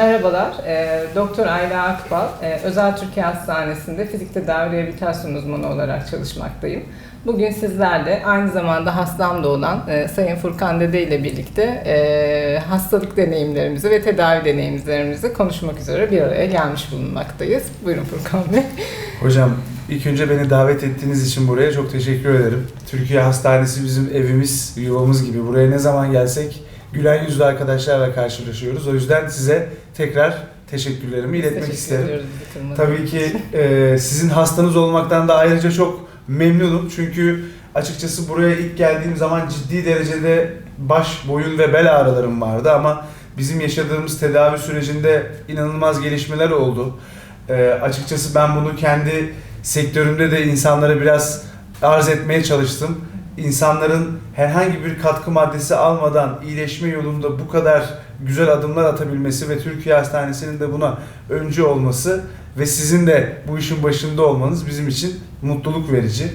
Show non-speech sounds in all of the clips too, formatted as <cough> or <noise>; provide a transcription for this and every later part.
Merhabalar, e, Doktor Ayla Akbal, e, Özel Türkiye Hastanesi'nde fizik tedavi rehabilitasyon uzmanı olarak çalışmaktayım. Bugün sizlerle aynı zamanda hastam da olan e, Sayın Furkan Dede ile birlikte e, hastalık deneyimlerimizi ve tedavi deneyimlerimizi konuşmak üzere bir araya gelmiş bulunmaktayız. Buyurun Furkan Bey. Hocam ilk önce beni davet ettiğiniz için buraya çok teşekkür ederim. Türkiye Hastanesi bizim evimiz, yuvamız gibi. Buraya ne zaman gelsek gülen yüzlü arkadaşlarla karşılaşıyoruz. O yüzden size tekrar teşekkürlerimi iletmek Teşekkür isterim. Tabii ki e, sizin hastanız olmaktan da ayrıca çok memnunum. Çünkü açıkçası buraya ilk geldiğim zaman ciddi derecede baş, boyun ve bel ağrılarım vardı ama bizim yaşadığımız tedavi sürecinde inanılmaz gelişmeler oldu. E, açıkçası ben bunu kendi sektörümde de insanlara biraz arz etmeye çalıştım. İnsanların herhangi bir katkı maddesi almadan iyileşme yolunda bu kadar güzel adımlar atabilmesi ve Türkiye Hastanesi'nin de buna öncü olması ve sizin de bu işin başında olmanız bizim için mutluluk verici.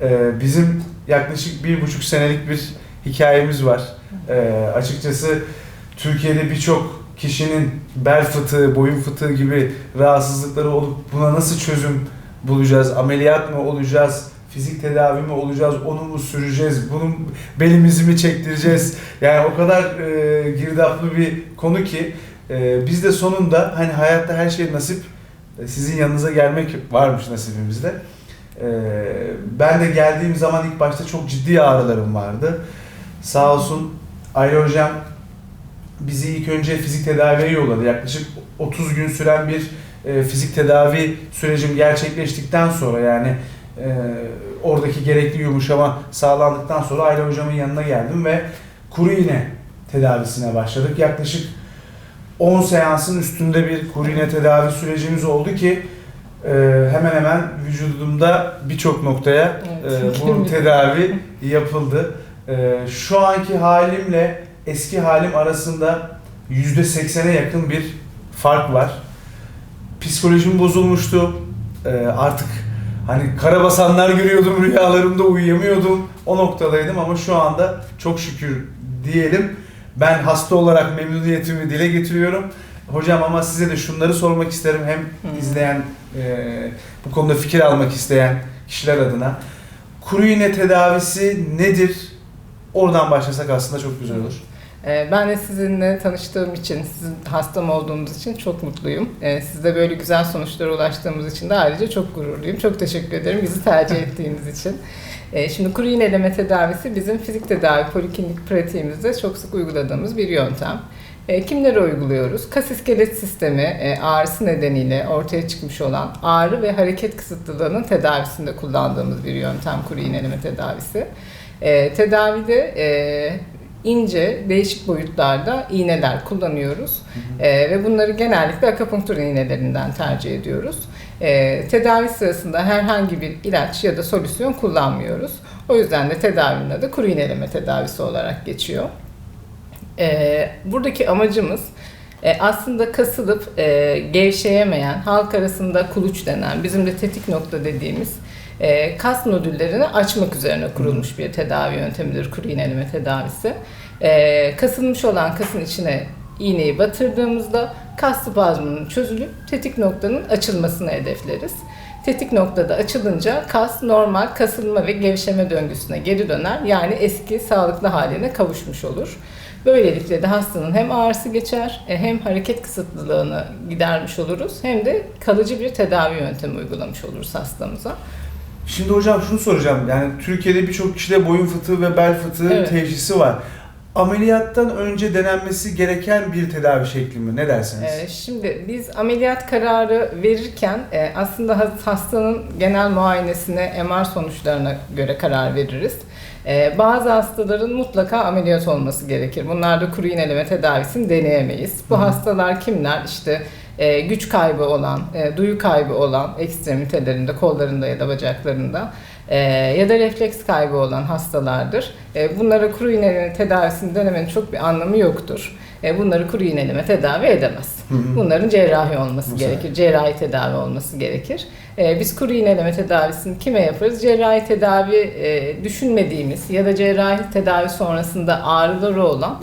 Ee, bizim yaklaşık bir buçuk senelik bir hikayemiz var. Ee, açıkçası Türkiye'de birçok kişinin bel fıtığı, boyun fıtığı gibi rahatsızlıkları olup buna nasıl çözüm bulacağız? Ameliyat mı olacağız? Fizik tedavi mi olacağız? Onu mu süreceğiz? Bunun belimizi mi çektireceğiz? Yani o kadar e, girdaplı bir konu ki e, biz de sonunda hani hayatta her şey nasip e, sizin yanınıza gelmek varmış nasibimizde. E, ben de geldiğim zaman ilk başta çok ciddi ağrılarım vardı. Sağ olsun Hocam bizi ilk önce fizik tedaviye yolladı. Yaklaşık 30 gün süren bir e, fizik tedavi sürecim gerçekleştikten sonra yani e, oradaki gerekli yumuşama sağlandıktan sonra Ayla Hocam'ın yanına geldim ve kuru iğne tedavisine başladık. Yaklaşık 10 seansın üstünde bir kuru iğne tedavi sürecimiz oldu ki e, hemen hemen vücudumda birçok noktaya Evet. e, bu <laughs> tedavi yapıldı. E, şu anki halimle eski halim arasında %80'e yakın bir fark var. Psikolojim bozulmuştu. E, artık hani karabasanlar görüyordum rüyalarımda uyuyamıyordum. O noktadaydım ama şu anda çok şükür diyelim. Ben hasta olarak memnuniyetimi dile getiriyorum. Hocam ama size de şunları sormak isterim hem Hı. izleyen e, bu konuda fikir almak isteyen kişiler adına. Kuru iğne tedavisi nedir? Oradan başlasak aslında çok güzel olur. Ee, Ben de sizinle tanıştığım için, sizin hastam olduğunuz için çok mutluyum. Ee, Sizde böyle güzel sonuçlara ulaştığımız için de ayrıca çok gururluyum. Çok teşekkür ederim bizi tercih ettiğiniz için. Ee, Şimdi kuru iğneleme tedavisi bizim fizik tedavi poliklinik pratiğimizde çok sık uyguladığımız bir yöntem. Kimlere uyguluyoruz? Kas iskelet sistemi e, ağrısı nedeniyle ortaya çıkmış olan ağrı ve hareket kısıtlılığının tedavisinde kullandığımız bir yöntem kuru iğneleme tedavisi. E, tedavide e, ince, değişik boyutlarda iğneler kullanıyoruz E, ve bunları genellikle akupunktur iğnelerinden tercih ediyoruz. E, tedavi sırasında herhangi bir ilaç ya da solüsyon kullanmıyoruz. O yüzden de tedavinin adı kuru iğneleme tedavisi olarak geçiyor. E, buradaki amacımız e, aslında kasılıp e, gevşeyemeyen, halk arasında kuluç denen, bizim de tetik nokta dediğimiz e, kas nodüllerini açmak üzerine kurulmuş bir tedavi yöntemidir kuru iğneleme tedavisi. E, kasılmış olan kasın içine iğneyi batırdığımızda kas spazmının çözülüp tetik noktanın açılmasını hedefleriz. Tetik noktada açılınca kas normal kasılma ve gevşeme döngüsüne geri döner. Yani eski sağlıklı haline kavuşmuş olur. Böylelikle de hastanın hem ağrısı geçer, e, hem hareket kısıtlılığını gidermiş oluruz, hem de kalıcı bir tedavi yöntemi uygulamış oluruz hastamıza. Şimdi hocam şunu soracağım. Yani Türkiye'de birçok kişide boyun fıtığı ve bel fıtığı Evet. teşhisi var. Ameliyattan önce denenmesi gereken bir tedavi şekli mi? Ne dersiniz? Ee, Şimdi biz ameliyat kararı verirken e, aslında has- hastanın genel muayenesine, MR sonuçlarına göre karar veririz. Ee, Bazı hastaların mutlaka ameliyat olması gerekir. Bunlarda kuru iğneleme tedavisini deneyemeyiz. Bu hı. hastalar kimler? İşte e, güç kaybı olan, e, duyu kaybı olan ekstremitelerinde, kollarında ya da bacaklarında e, ya da refleks kaybı olan hastalardır. E, bunlara kuru iğneleme tedavisini denemenin çok bir anlamı yoktur. e, bunları kuru iğneleme tedavi edemez. Hı hı. Bunların cerrahi olması Mesela? gerekir. Cerrahi tedavi olması gerekir. E, biz kuru iğneleme tedavisini kime yaparız? Cerrahi tedavi düşünmediğimiz ya da cerrahi tedavi sonrasında ağrıları olan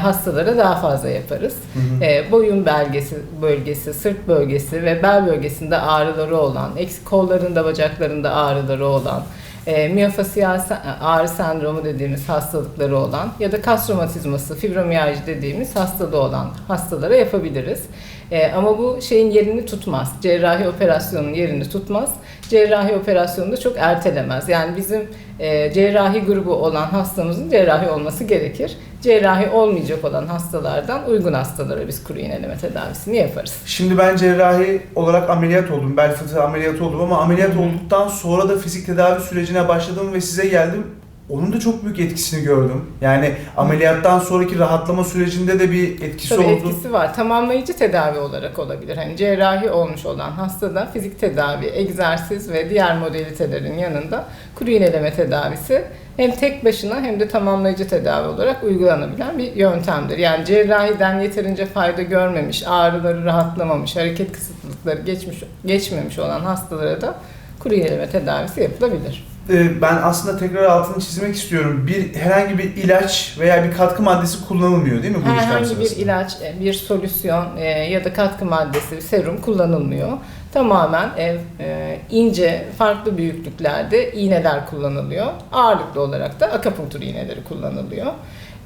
hastalara daha fazla yaparız. Hı hı. Boyun belgesi bölgesi, sırt bölgesi ve bel bölgesinde ağrıları olan, eksik kollarında, bacaklarında ağrıları olan, e, miyofasiyal ağrı sendromu dediğimiz hastalıkları olan ya da kas romatizması, fibromiyalji dediğimiz hastalığı olan hastalara yapabiliriz. E, ama bu şeyin yerini tutmaz. Cerrahi operasyonun yerini tutmaz. Cerrahi operasyonu da çok ertelemez. Yani bizim e, cerrahi grubu olan hastamızın cerrahi olması gerekir. Cerrahi olmayacak olan hastalardan uygun hastalara biz kuru iğneleme tedavisini yaparız. Şimdi ben cerrahi olarak ameliyat oldum. Bel fıtığı ameliyatı oldum ama ameliyat olduktan sonra da fizik tedavi sürecine başladım ve size geldim. Onun da çok büyük etkisini gördüm. Yani ameliyattan sonraki rahatlama sürecinde de bir etkisi Tabii oldu. etkisi var. Tamamlayıcı tedavi olarak olabilir. Hani cerrahi olmuş olan hastada fizik tedavi, egzersiz ve diğer modalitelerin yanında kuru iğneleme tedavisi hem tek başına hem de tamamlayıcı tedavi olarak uygulanabilen bir yöntemdir. Yani cerrahiden yeterince fayda görmemiş, ağrıları rahatlamamış, hareket kısıtlılıkları geçmiş geçmemiş olan hastalara da kuru iğneleme tedavisi yapılabilir. Ee, ben aslında tekrar altını çizmek istiyorum. Bir herhangi bir ilaç veya bir katkı maddesi kullanılmıyor değil mi bu işlem Herhangi bir ilaç, e, bir solüsyon e, ya da katkı maddesi, bir serum kullanılmıyor. Tamamen e, ince, farklı büyüklüklerde iğneler kullanılıyor. Ağırlıklı olarak da akupunktur iğneleri kullanılıyor.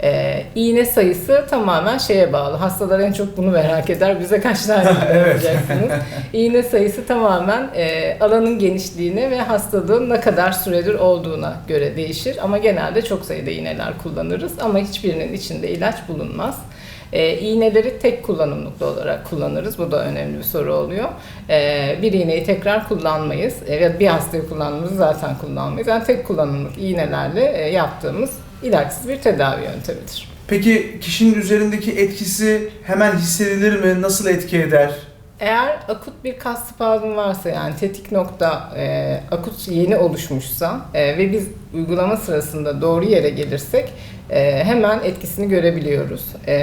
E, iğne sayısı tamamen şeye bağlı. Hastalar en çok bunu merak eder. Bize kaç tane <laughs> iğne? İğne sayısı tamamen e, alanın genişliğine ve hastalığın ne kadar süredir olduğuna göre değişir. Ama genelde çok sayıda iğneler kullanırız ama hiçbirinin içinde ilaç bulunmaz. E, iğneleri tek kullanımlıklı olarak kullanırız. Bu da önemli bir soru oluyor. E, bir iğneyi tekrar kullanmayız. E, bir hastayı kullandığımızı zaten kullanmayız. Yani tek kullanımlık iğnelerle e, yaptığımız ilaçsız bir tedavi yöntemidir. Peki kişinin üzerindeki etkisi hemen hissedilir mi? Nasıl etki eder? Eğer akut bir kas spazmı varsa yani tetik nokta e, akut yeni oluşmuşsa e, ve biz uygulama sırasında doğru yere gelirsek e, hemen etkisini görebiliyoruz. E,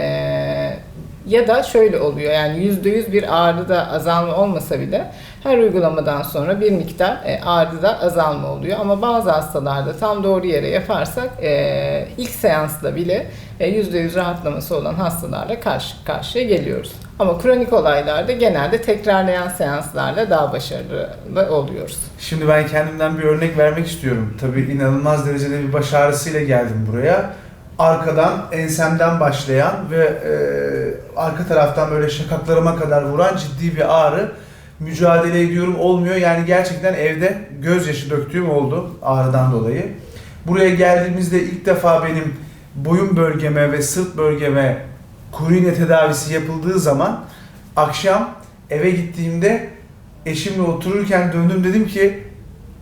ya da şöyle oluyor yani %100 bir ağrıda azalma olmasa bile her uygulamadan sonra bir miktar e, ağrıda azalma oluyor. Ama bazı hastalarda tam doğru yere yaparsak e, ilk seansla bile e, %100 rahatlaması olan hastalarla karşı karşıya geliyoruz. Ama kronik olaylarda genelde tekrarlayan seanslarla daha başarılı oluyoruz. Şimdi ben kendimden bir örnek vermek istiyorum. Tabii inanılmaz derecede bir baş ağrısıyla geldim buraya. Arkadan, ensemden başlayan ve e, arka taraftan böyle şakaklarıma kadar vuran ciddi bir ağrı. Mücadele ediyorum olmuyor. Yani gerçekten evde gözyaşı döktüğüm oldu ağrıdan dolayı. Buraya geldiğimizde ilk defa benim boyun bölgeme ve sırt bölgeme kuru tedavisi yapıldığı zaman akşam eve gittiğimde eşimle otururken döndüm dedim ki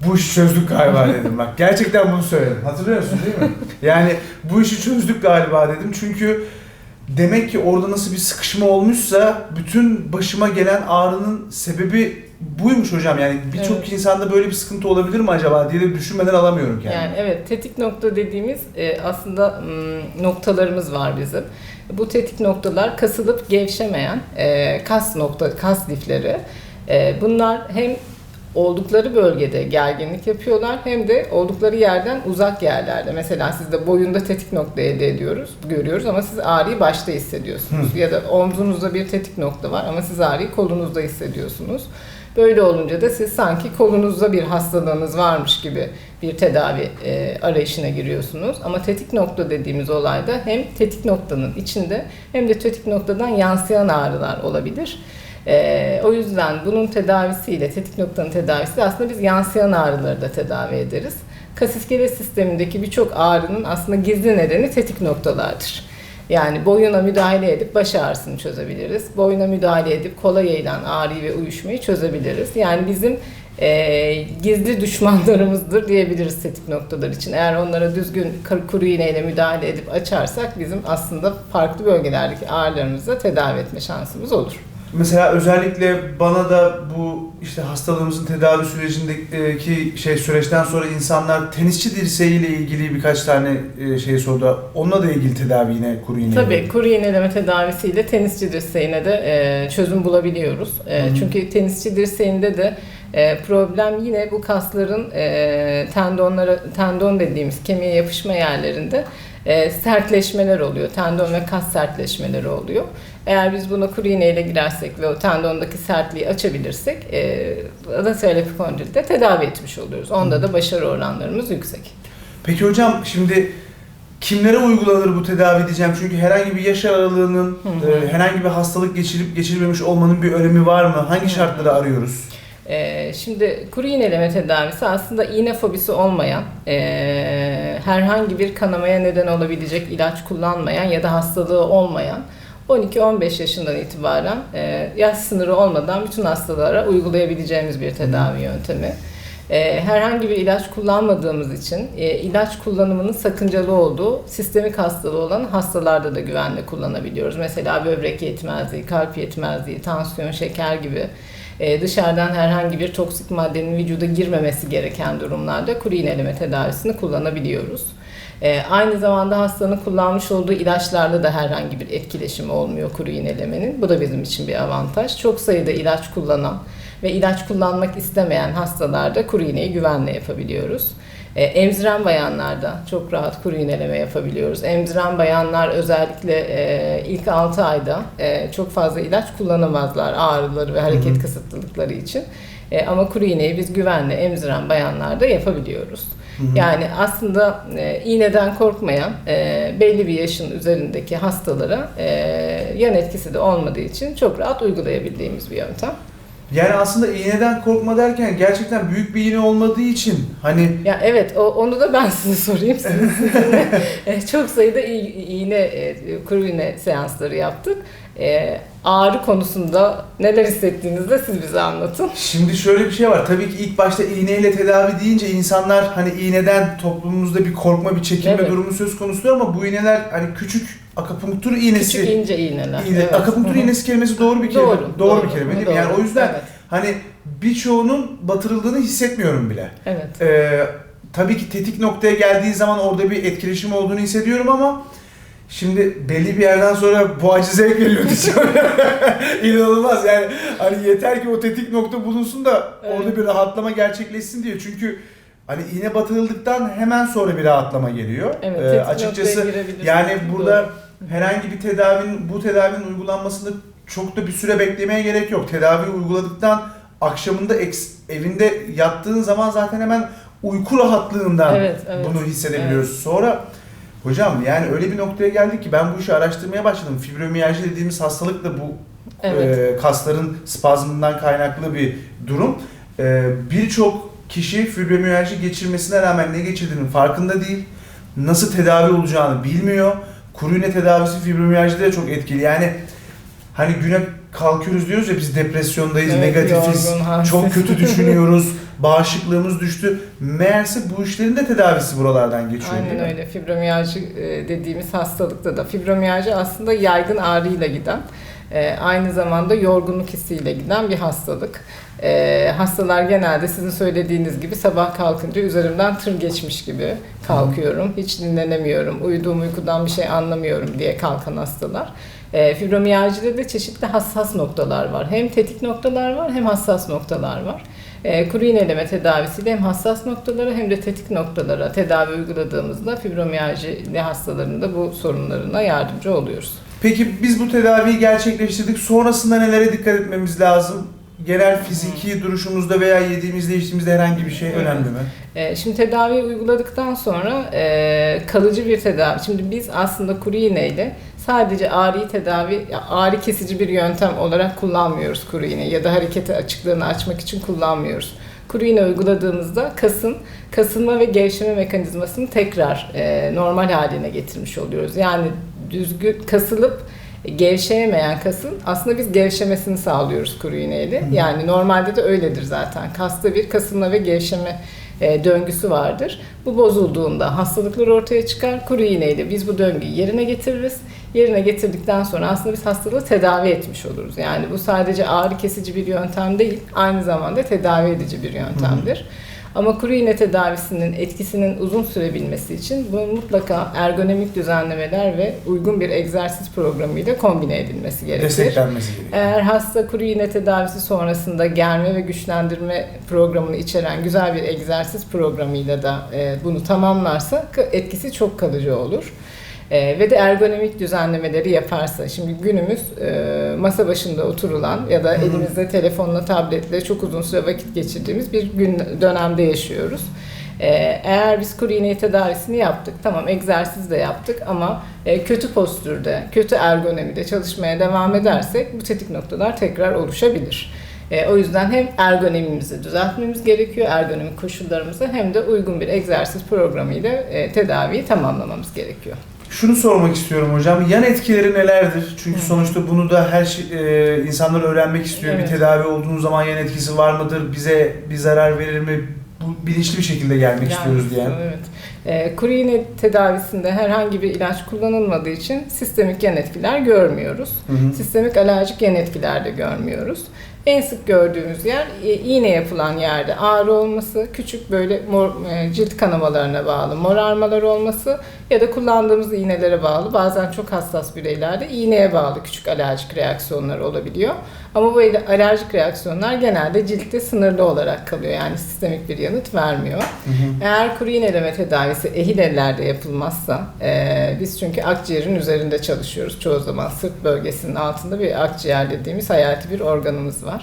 bu işi çözdük galiba dedim bak. Gerçekten bunu söyledim. Hatırlıyorsun değil mi? Yani bu işi çözdük galiba dedim. Çünkü demek ki orada nasıl bir sıkışma olmuşsa bütün başıma gelen ağrının sebebi buymuş hocam. Yani birçok Evet. insanda böyle bir sıkıntı olabilir mi acaba diye de düşünmeden alamıyorum kendimi. Yani evet tetik nokta dediğimiz e, aslında noktalarımız var bizim. Bu tetik noktalar kasılıp gevşemeyen e, kas nokta kas lifleri. E, bunlar hem oldukları bölgede gerginlik yapıyorlar hem de oldukları yerden uzak yerlerde. Mesela sizde boyunda tetik nokta elde ediyoruz, görüyoruz ama siz ağrıyı başta hissediyorsunuz. Ya da omzunuzda bir tetik nokta var ama siz ağrıyı kolunuzda hissediyorsunuz. Böyle olunca da siz sanki kolunuzda bir hastalığınız varmış gibi bir tedavi e, arayışına giriyorsunuz. Ama tetik nokta dediğimiz olayda hem tetik noktanın içinde hem de tetik noktadan yansıyan ağrılar olabilir. E, o yüzden bunun tedavisiyle, tetik noktanın tedavisi aslında biz yansıyan ağrıları da tedavi ederiz. Kas iskelet sistemindeki birçok ağrının aslında gizli nedeni tetik noktalardır. Yani boyuna müdahale edip baş ağrısını çözebiliriz. Boyuna müdahale edip kola yayılan ağrıyı ve uyuşmayı çözebiliriz. Yani bizim e, gizli düşmanlarımızdır diyebiliriz tetik noktalar için. Eğer onlara düzgün kuru iğneyle müdahale edip açarsak bizim aslında farklı bölgelerdeki ağrılarımızı da tedavi etme şansımız olur. Mesela özellikle bana da bu işte hastalığımızın tedavi sürecindeki şey süreçten sonra insanlar tenisçi dirseğiyle ilgili birkaç tane e, şey sordu. Onunla da ilgili tedavi yine kuru iğne. Tabii kuru iğneleme tedavisiyle tenisçi dirseğine de e, çözüm bulabiliyoruz. E, Hı çünkü tenisçi dirseğinde de e, problem yine bu kasların e, tendonlara tendon dediğimiz kemiğe yapışma yerlerinde e, sertleşmeler oluyor. Tendon ve kas sertleşmeleri oluyor. Eğer biz buna kuru iğneyle girersek ve o tendondaki sertliği açabilirsek e, adatörel epikondrilde tedavi etmiş oluyoruz. Onda da başarı oranlarımız yüksek. Peki hocam şimdi kimlere uygulanır bu tedavi diyeceğim çünkü herhangi bir yaş aralığının Hı hı. e, herhangi bir hastalık geçirip geçirmemiş olmanın bir önemi var mı? Hangi şartları arıyoruz? Ee, şimdi kuru iğneleme tedavisi aslında iğne fobisi olmayan, ee, herhangi bir kanamaya neden olabilecek ilaç kullanmayan ya da hastalığı olmayan 12-15 yaşından itibaren ee, yaş sınırı olmadan bütün hastalara uygulayabileceğimiz bir tedavi yöntemi. Ee, herhangi bir ilaç kullanmadığımız için e, ilaç kullanımının sakıncalı olduğu sistemik hastalığı olan hastalarda da güvenle kullanabiliyoruz. Mesela böbrek yetmezliği, kalp yetmezliği, tansiyon, şeker gibi e, dışarıdan herhangi bir toksik maddenin vücuda girmemesi gereken durumlarda kuru iğneleme tedavisini kullanabiliyoruz. E, aynı zamanda hastanın kullanmış olduğu ilaçlarda da herhangi bir etkileşim olmuyor kuru iğnelemenin. Bu da bizim için bir avantaj. Çok sayıda ilaç kullanan ve ilaç kullanmak istemeyen hastalarda kuru iğneyi güvenle yapabiliyoruz. E, emziren bayanlarda çok rahat kuru iğneleme yapabiliyoruz. Emziren bayanlar özellikle e, ilk 6 ayda e, çok fazla ilaç kullanamazlar ağrıları ve hareket Hı hı. kısıtlılıkları için. E, ama kuru iğneyi biz güvenle emziren bayanlarda yapabiliyoruz. Yani aslında e, iğneden korkmayan e, belli bir yaşın üzerindeki hastalara e, yan etkisi de olmadığı için çok rahat uygulayabildiğimiz bir yöntem. Yani aslında iğneden korkma derken gerçekten büyük bir iğne olmadığı için hani Ya evet o, onu da ben <laughs> size sorayım. <laughs> Sizinle, e, çok sayıda iğne, e, kuru iğne seansları yaptık. E, ağrı konusunda neler hissettiğinizde de siz bize anlatın. Şimdi şöyle bir şey var. Tabii ki ilk başta iğneyle tedavi deyince insanlar hani iğneden toplumumuzda bir korkma, bir çekinme Evet. durumu söz konusu ama bu iğneler hani küçük akupunktur iğnesi. Küçük ince iğneler. iğne, Evet. akupunktur Hı hı. iğnesi kelimesi doğru bir kelime. Doğru, bir kelime değil mi? Yani doğru. o yüzden Evet. hani birçoğunun batırıldığını hissetmiyorum bile. evet. Ee, tabii ki tetik noktaya geldiği zaman orada bir etkileşim olduğunu hissediyorum ama şimdi belli bir yerden sonra bu acı zevk veriyor diyeceğim. <laughs> İnanılmaz yani hani yeter ki o tetik nokta bulunsun da Evet. orada bir rahatlama gerçekleşsin diyor. Çünkü hani iğne batırıldıktan hemen sonra bir rahatlama geliyor. Evet, Ee, açıkçası yani burada Doğru. herhangi bir tedavinin bu tedavinin uygulanmasında çok da bir süre beklemeye gerek yok. Tedavi uyguladıktan akşamında eks- evinde yattığın zaman zaten hemen uyku rahatlığından Evet, evet. bunu hissedebiliyoruz. Sonra hocam yani öyle bir noktaya geldik ki ben bu işi araştırmaya başladım. Fibromiyalji dediğimiz hastalık da bu Evet. e, kasların spazmından kaynaklı bir durum. E, Birçok kişi fibromiyalji geçirmesine rağmen ne geçirdiğinin farkında değil. Nasıl tedavi olacağını bilmiyor. Kuru iğne tedavisi fibromiyajide de çok etkili. Yani hani güne kalkıyoruz diyoruz ya biz depresyondayız, Evet, negatifiz, yorgun, çok kötü düşünüyoruz, <laughs> bağışıklığımız düştü. Meğerse bu işlerin de tedavisi buralardan geçiyor Aynen öyle. Fibromiyalji e, dediğimiz hastalıkta da fibromiyalji aslında yaygın ağrıyla giden, e, aynı zamanda yorgunluk hissiyle giden bir hastalık. E, hastalar genelde sizin söylediğiniz gibi sabah kalkınca üzerimden tır geçmiş gibi kalkıyorum. Hiç dinlenemiyorum, uyuduğum uykudan bir şey anlamıyorum diye kalkan hastalar. E, fibromiyajide de çeşitli hassas noktalar var. Hem tetik noktalar var hem hassas noktalar var. E, kuru iğneleme tedavisiyle hem hassas noktalara hem de tetik noktalara tedavi uyguladığımızda fibromiyajili hastalarında bu sorunlarına yardımcı oluyoruz. Peki biz bu tedaviyi gerçekleştirdik. Sonrasında nelere dikkat etmemiz lazım? Genel fiziki duruşumuzda veya yediğimizde içtiğimizde herhangi bir şey önemli mi? E, şimdi tedaviyi uyguladıktan sonra e, kalıcı bir tedavi. Şimdi biz aslında kuru iğneyle sadece ağrıyı tedavi, ağrı kesici bir yöntem olarak kullanmıyoruz kuru iğne ya da hareketi açıklığını açmak için kullanmıyoruz. Kuru iğne uyguladığımızda kasın kasılma ve gevşeme mekanizmasını tekrar e, normal haline getirmiş oluyoruz. Yani düzgün kasılıp gevşeyemeyen kasın aslında biz gevşemesini sağlıyoruz kuru iğneyle. Hı. Yani normalde de öyledir zaten. Kasta bir kasılma ve gevşeme e, döngüsü vardır. Bu bozulduğunda hastalıklar ortaya çıkar. Kuru iğneyle biz bu döngüyü yerine getiririz. Yerine getirdikten sonra aslında biz hastalığı tedavi etmiş oluruz. Yani bu sadece ağrı kesici bir yöntem değil, aynı zamanda tedavi edici bir yöntemdir. Ama kuru iğne tedavisinin etkisinin uzun sürebilmesi için bu mutlaka ergonomik düzenlemeler ve uygun bir egzersiz programıyla kombine edilmesi gerekir. Desteklenmesi gerekiyor. Eğer hasta kuru iğne tedavisi sonrasında germe ve güçlendirme programını içeren güzel bir egzersiz programıyla da e, bunu tamamlarsa etkisi çok kalıcı olur. E, ve de ergonomik düzenlemeleri yaparsa, şimdi günümüz e, masa başında oturulan ya da elimizde telefonla, tabletle çok uzun süre vakit geçirdiğimiz bir gün dönemde yaşıyoruz. E, eğer biz kuru iğne tedavisini yaptık, tamam egzersiz de yaptık ama e, kötü postürde, kötü ergonomide çalışmaya devam edersek bu tetik noktalar tekrar oluşabilir. E, o yüzden hem ergonomimizi düzeltmemiz gerekiyor, ergonomik koşullarımızı hem de uygun bir egzersiz programıyla e, tedaviyi tamamlamamız gerekiyor. Şunu sormak istiyorum hocam. Yan etkileri nelerdir? Çünkü sonuçta bunu da her şey, e, insanlar öğrenmek istiyor. Evet. Bir tedavi olduğunuz zaman yan etkisi var mıdır? Bize bir zarar verir mi? Bu bilinçli bir şekilde gelmek istiyoruz diyen. Evet. E, kuru iğne tedavisinde herhangi bir ilaç kullanılmadığı için sistemik yan etkiler görmüyoruz. Hı hı. Sistemik alerjik yan etkiler de görmüyoruz. En sık gördüğümüz yer e, iğne yapılan yerde ağrı olması, küçük böyle mor, e, cilt kanamalarına bağlı morarmalar olması ya da kullandığımız iğnelere bağlı bazen çok hassas bireylerde iğneye bağlı küçük alerjik reaksiyonlar olabiliyor. Ama bu alerjik reaksiyonlar genelde ciltte sınırlı olarak kalıyor yani sistemik bir yanıt vermiyor. Hı hı. Eğer kuru iğneleme tedavisi ehil ellerde yapılmazsa, e, biz çünkü akciğerin üzerinde çalışıyoruz. Çoğu zaman sırt bölgesinin altında bir akciğer dediğimiz hayati bir organımız var.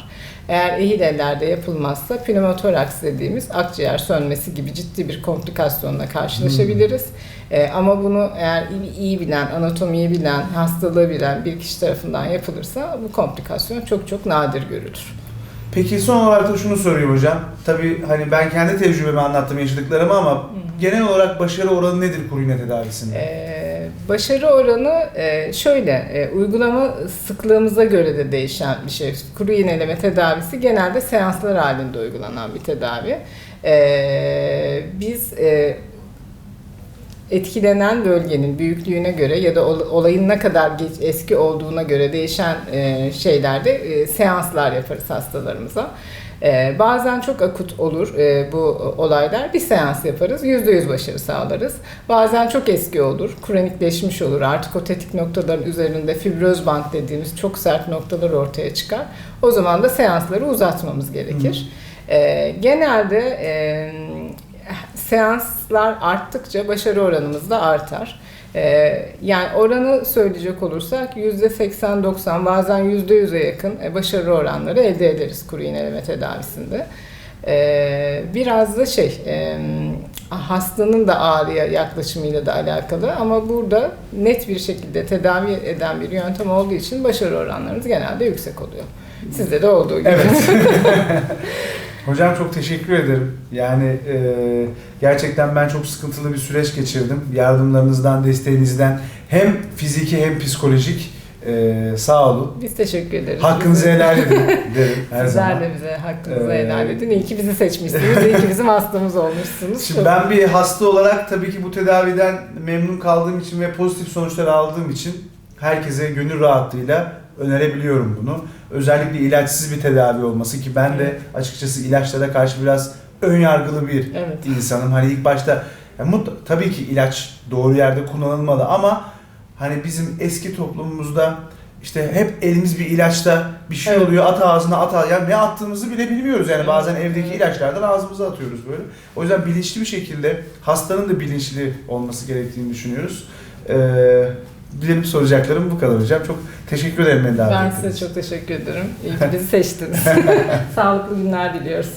Eğer ehil ellerde yapılmazsa pneumotoraks dediğimiz akciğer sönmesi gibi ciddi bir komplikasyonla karşılaşabiliriz. E, ama bunu eğer iyi, iyi bilen, anatomiyi bilen, hastalığı bilen bir kişi tarafından yapılırsa bu komplikasyon çok çok nadir görülür. Peki son olarak da şunu sorayım hocam. Tabii hani ben kendi tecrübemi anlattım yaşadıklarımı ama genel olarak başarı oranı nedir kuru iğne tedavisinde? Ee, başarı oranı e, şöyle, e, uygulama sıklığımıza göre de değişen bir şey. Kuru iğneleme tedavisi genelde seanslar halinde uygulanan bir tedavi. Ee, biz e, etkilenen bölgenin büyüklüğüne göre ya da ol- olayın ne kadar geç, eski olduğuna göre değişen e, şeylerde e, seanslar yaparız hastalarımıza. E, bazen çok akut olur e, bu olaylar. Bir seans yaparız, %100 başarı sağlarız. Bazen çok eski olur, kronikleşmiş olur. Artık o tetik noktaların üzerinde fibroz bant dediğimiz çok sert noktalar ortaya çıkar. O zaman da seansları uzatmamız gerekir. E, genelde e, seanslar arttıkça başarı oranımız da artar. Ee, yani oranı söyleyecek olursak %80-90 bazen %100'e yakın e, başarı oranları elde ederiz kuru iğneleme tedavisinde. Ee, biraz da şey e, hastanın da ağrıya yaklaşımıyla da alakalı ama burada net bir şekilde tedavi eden bir yöntem olduğu için başarı oranlarımız genelde yüksek oluyor. Sizde de olduğu gibi. Evet. <laughs> Hocam çok teşekkür ederim. Yani e, gerçekten ben çok sıkıntılı bir süreç geçirdim. Yardımlarınızdan, desteğinizden hem fiziki hem psikolojik e, sağ olun. Biz teşekkür ederiz. Hakkınızı helal edin <laughs> derim her Sizler zaman. de bize hakkınızı Ee, helal edin. İyi ki bizi seçmişsiniz. İyi ki bizim hastamız olmuşsunuz. Şimdi Çok- ben bir hasta olarak tabii ki bu tedaviden memnun kaldığım için ve pozitif sonuçlar aldığım için herkese gönül rahatlığıyla önerebiliyorum bunu. Özellikle ilaçsız bir tedavi olması ki ben de açıkçası ilaçlara karşı biraz ön yargılı bir Evet. insanım. Hani ilk başta ya mut, tabii ki ilaç doğru yerde kullanılmalı ama hani bizim eski toplumumuzda işte hep elimiz bir ilaçta bir şey Evet. oluyor at ağzına at ağzına yani ne attığımızı bile bilmiyoruz yani Evet. bazen evdeki Evet. ilaçlardan ağzımıza atıyoruz böyle. O yüzden bilinçli bir şekilde hastanın da bilinçli olması gerektiğini düşünüyoruz. Ee, benim soracaklarım bu kadar hocam. Çok teşekkür ederim Ben size çok teşekkür ederim. İyi ki <laughs> bizi seçtiniz. <laughs> Sağlıklı günler diliyoruz.